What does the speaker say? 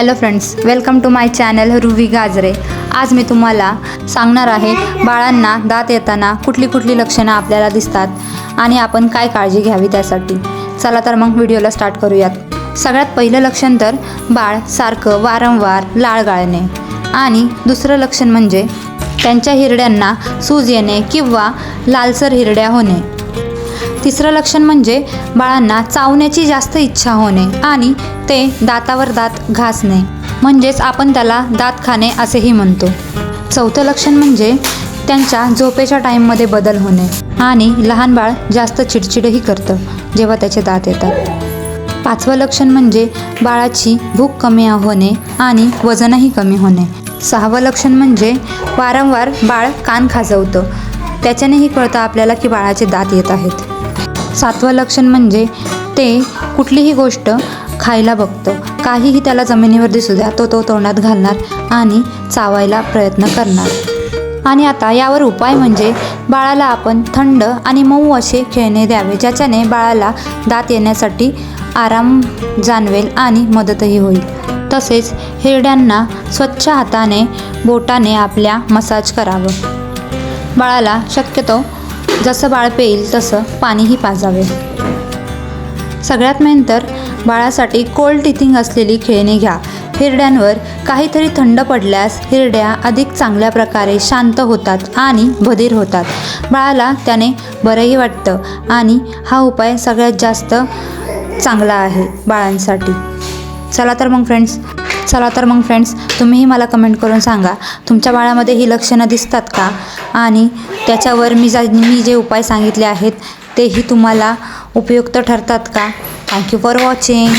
Hello friends welcome to my channel Ruvi Gajare आज मी तुम्हाला सांगणार आहे बाळांना दात येताना कुठली कुठली लक्षणं आपल्याला दिसतात आणि आपण काय काळजी घ्यावी त्यासाठी. चला तर मग व्हिडिओला स्टार्ट करूयात. सगळ्यात पहिलं लक्षण तर बाळ सारखं वारंवार लाळ गाळणे. आणि दुसरं लक्षण म्हणजे त्यांच्या हिरड्यांना सूज येणे किंवा लालसर हिरड्या होणे. तिसरं लक्षण म्हणजे बाळांना चावण्याची जास्त इच्छा होणे आणि ते दातावर दात घासणे. म्हणजेच आपण त्याला दात खाणे असेही म्हणतो. चौथं लक्षण म्हणजे त्यांच्या झोपेच्या टाईममध्ये बदल होणे आणि लहान बाळ जास्त चिडचिडही करतं जेव्हा त्याचे दात येतात. पाचवं लक्षण म्हणजे बाळाची भूक कमी होणे आणि वजनही कमी होणे. सहावं लक्षण म्हणजे वारंवार बाळ कान खाजवतं त्याच्यानेही कळतं आपल्याला की बाळाचे दात येत आहेत. सातवं लक्षण म्हणजे ते कुठलीही गोष्ट खायला बघतं. काहीही त्याला जमिनीवर दिसू द्या तो तो तोंडात घालणार आणि चावायला प्रयत्न करणार. आणि आता यावर उपाय म्हणजे बाळाला आपण थंड आणि मऊ असे खेळणे द्यावे ज्याच्याने बाळाला दात येण्यासाठी आराम जाणवेल आणि मदतही होईल. तसेच हिरड्यांना स्वच्छ हाताने बोटाने आपल्या मसाज करावं. बाळाला शक्यतो जसं बाळ पेईल तसं पाणीही पाजावे. सगळ्यात मेन तर बाळासाठी कोल्ड टिथिंग असलेली खेळणी घ्या. हिरड्यांवर काहीतरी थंड पडल्यास हिरड्या अधिक चांगल्या प्रकारे शांत होतात आणि बधीर होतात. बाळाला त्याने बरंही वाटतं आणि हा उपाय सगळ्यात जास्त चांगला आहे बाळांसाठी. चला तर मग फ्रेंड्स चला तर मग फ्रेंड्स तुम्हीही मला कमेंट करून सांगा. तुमच्या बाळामध्ये ही लक्षणं दिसतात का? आणि त्याच्यावर मी जा मी जे उपाय सांगितले आहेत तेही तुम्हाला उपयुक्त ठरतात का? Thank you for watching